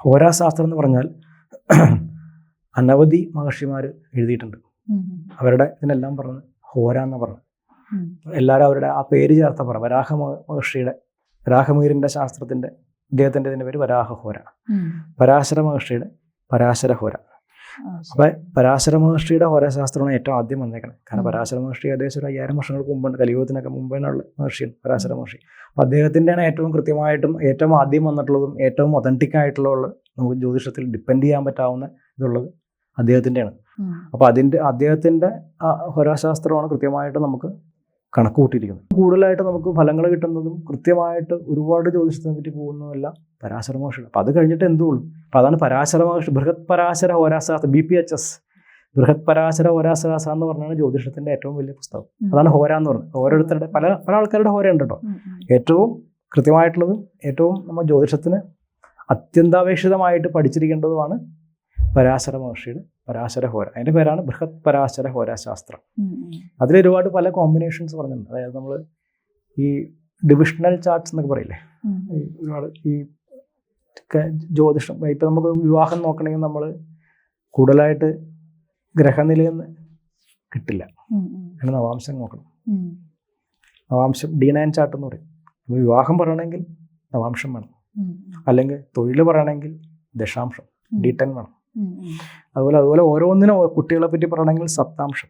ഹോരാശാസ്ത്രം എന്ന് പറഞ്ഞാൽ അനവധി മഹർഷിമാർ എഴുതിയിട്ടുണ്ട്. അവരുടെ ഇതിനെല്ലാം പറഞ്ഞ് ഹോര എന്ന് പറഞ്ഞു. എല്ലാവരും അവരുടെ ആ പേര് ചേർത്ത പറഞ്ഞു വരാഹ മഹർഷിയുടെ വരാഹമീരിന്റെ ശാസ്ത്രത്തിന്റെ ഇദ്ദേഹത്തിന്റെ ഇതിന്റെ പേര് വരാഹ ഹോര. പരാശര മഹർഷിയുടെ പരാശര ഹോര. അപ്പം പരാശര മഹർഷിയുടെ ഹോരശാസ്ത്രമാണ് ഏറ്റവും ആദ്യം വന്നേക്കുന്നത് കാരണം പരാശര മഹർഷി ഏകദേശം ഒരു അയ്യായിരം വർഷങ്ങൾക്ക് മുമ്പുണ്ട്. കലിയുഗത്തിനൊക്കെ മുമ്പേനുള്ള മഹർഷിയാണ് പരാശര മഹർഷി. അപ്പൊ അദ്ദേഹത്തിന്റെയാണ് ഏറ്റവും കൃത്യമായിട്ടും ഏറ്റവും ആദ്യം വന്നിട്ടുള്ളതും ഏറ്റവും ഒതന്റിക് ആയിട്ടുള്ള നമുക്ക് ജ്യോതിഷത്തിൽ ഡിപ്പെൻഡ് ചെയ്യാൻ പറ്റാവുന്ന ഇതുള്ളത് അദ്ദേഹത്തിന്റെയാണ്. അപ്പോൾ അതിന്റെ അദ്ദേഹത്തിന്റെ ഹോരാശാസ്ത്രമാണ് കൃത്യമായിട്ട് നമുക്ക് കണക്ക് കൂട്ടിയിരിക്കുന്നത് കൂടുതലായിട്ട് നമുക്ക് ഫലങ്ങൾ കിട്ടുന്നതും കൃത്യമായിട്ട് ഒരുപാട് ജ്യോതിഷത്തിനെ പറ്റി പോകുന്നതെല്ലാം പരാശര മഹർഷിയുടെ അപ്പോൾ അത് കഴിഞ്ഞിട്ട് എന്തുള്ളൂ? അപ്പോൾ അതാണ് Parashara Maharshi Brihat Parashara Horashastra B P H S. Brihat Parashara ഹോരാസാസ എന്ന് പറഞ്ഞാണ് ജ്യോതിഷത്തിന്റെ ഏറ്റവും വലിയ പുസ്തകം. അതാണ് ഹോര എന്ന് പറയുന്നത് ഓരോരുത്തരുടെ പല പല ആൾക്കാരുടെ ഹോര ഉണ്ട് കേട്ടോ. ഏറ്റവും കൃത്യമായിട്ടുള്ളതും ഏറ്റവും നമ്മൾ ജ്യോതിഷത്തിന് അത്യന്താപേക്ഷിതമായിട്ട് പഠിച്ചിരിക്കേണ്ടതുമാണ് പരാശര മഹർഷിയുടെ പരാശര ഹോര. അതിന്റെ പേരാണ് ബൃഹത് പരാശര ഹോരാശാസ്ത്രം. അതിൽ ഒരുപാട് പല കോമ്പിനേഷൻസ് പറഞ്ഞിട്ടുണ്ട്. അതായത് നമ്മൾ ഈ ഡിവിഷണൽ ചാർട്ട്സ് എന്നൊക്കെ പറയില്ലേ? ഒരുപാട് ഈ ജ്യോതിഷം ഇപ്പം നമുക്ക് വിവാഹം നോക്കണമെങ്കിൽ നമ്മൾ കൂടുതലായിട്ട് ഗ്രഹനിലയെന്ന് കിട്ടില്ല ഉം. ഉം. നവാംശം നോക്കണം നവാംശം ഡി നയൻ ചാർട്ട് എന്ന് പറയും അപ്പോൾ വിവാഹം പറയണമെങ്കിൽ നവാംശം വേണം അല്ലെങ്കിൽ തൊഴിൽ പറയണമെങ്കിൽ ദശാംശം. ഡി ടെൻ വേണം. അതുപോലെ അതുപോലെ ഓരോന്നിനും കുട്ടികളെ പറ്റി പറയണമെങ്കിൽ സപ്താംശം.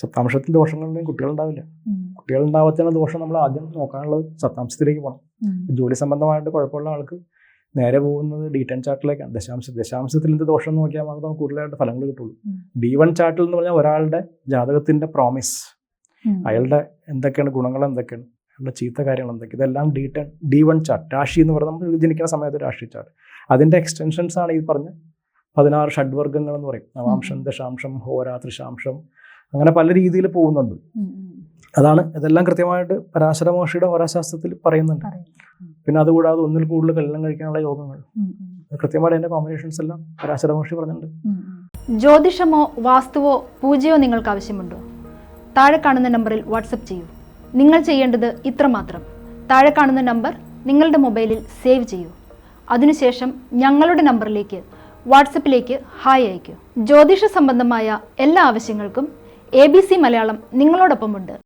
സപ്താംശത്തിൽ ദോഷങ്ങളുണ്ടെങ്കിൽ കുട്ടികളുണ്ടാവില്ല കുട്ടികൾ കുട്ടികളുണ്ടാവാത്തതിന് ദോഷം നമ്മൾ ആദ്യം നോക്കാനുള്ളത് സപ്താംശത്തിലേക്ക് പോകണം. ജോലി സംബന്ധമായിട്ട് കുഴപ്പമുള്ള ആൾക്ക് നേരെ പോകുന്നത് ഡി ടെൻ ചാർട്ടിലേക്കാണ്. ദശാംശ ദശാംശത്തിൽ എന്ത് ദോഷം എന്ന് നോക്കിയാൽ മാത്രമേ നമുക്ക് കൂടുതലായിട്ട് ഫലങ്ങൾ കിട്ടുള്ളൂ. ഡി വൺ ചാർട്ടിൽ എന്ന് പറഞ്ഞാൽ ഒരാളുടെ ജാതകത്തിന്റെ പ്രോമിസ് അയാളുടെ എന്തൊക്കെയാണ് ഗുണങ്ങൾ എന്തൊക്കെയാണ് അയാളുടെ ചീത്ത കാര്യങ്ങൾ എന്തൊക്കെ ഇതെല്ലാം D ten D one chart രാശി എന്ന് പറയുന്നത് നമ്മൾ ജനിക്കുന്ന സമയത്ത് രാശി ചാർട്ട് അതിന്റെ എക്സ്റ്റൻഷൻസ് ആണ് ഈ പറഞ്ഞ പതിനാറ് ഷഡ്വർഗങ്ങൾ എന്ന് പറയും. നവാംശം ദശാംശം ഹോര ത്രിശാംശം അങ്ങനെ പല രീതിയിൽ പോകുന്നുണ്ട്. അതാണ് ഇതെല്ലാം കൃത്യമായിട്ട് പരാശര മഹർഷിയുടെ ഹോരാശാസ്ത്രത്തിൽ പറയുന്നുണ്ട്. പിന്നെ അതുകൂടാതെ ഒന്നിൽ കൂടുതൽ കല്യാണം കഴിക്കാനുള്ള യോഗങ്ങൾ. കൃത്യമായിട്ട് അതിന്റെ കോമ്പിനേഷൻസ് എല്ലാം പരാശര മഹർഷി പറഞ്ഞിട്ടുണ്ട്. ജ്യോതിഷമോ വാസ്തുവോ പൂജയോ നിങ്ങൾക്ക് ആവശ്യമുണ്ടോ? താഴെ കാണുന്ന നമ്പറിൽ വാട്സപ്പ് ചെയ്യൂ. നിങ്ങൾ ചെയ്യേണ്ടത് ഇത്ര മാത്രം. താഴെ കാണുന്ന നമ്പർ നിങ്ങളുടെ മൊബൈലിൽ സേവ് ചെയ്യൂ. അതിനുശേഷം ഞങ്ങളുടെ നമ്പറിലേക്ക് വാട്സപ്പിലേക്ക് ഹായ് അയയ്ക്കൂ. ജ്യോതിഷ സംബന്ധമായ എല്ലാ ആവശ്യങ്ങൾക്കും എ ബി സി മലയാളം നിങ്ങളോടൊപ്പമുണ്ട്.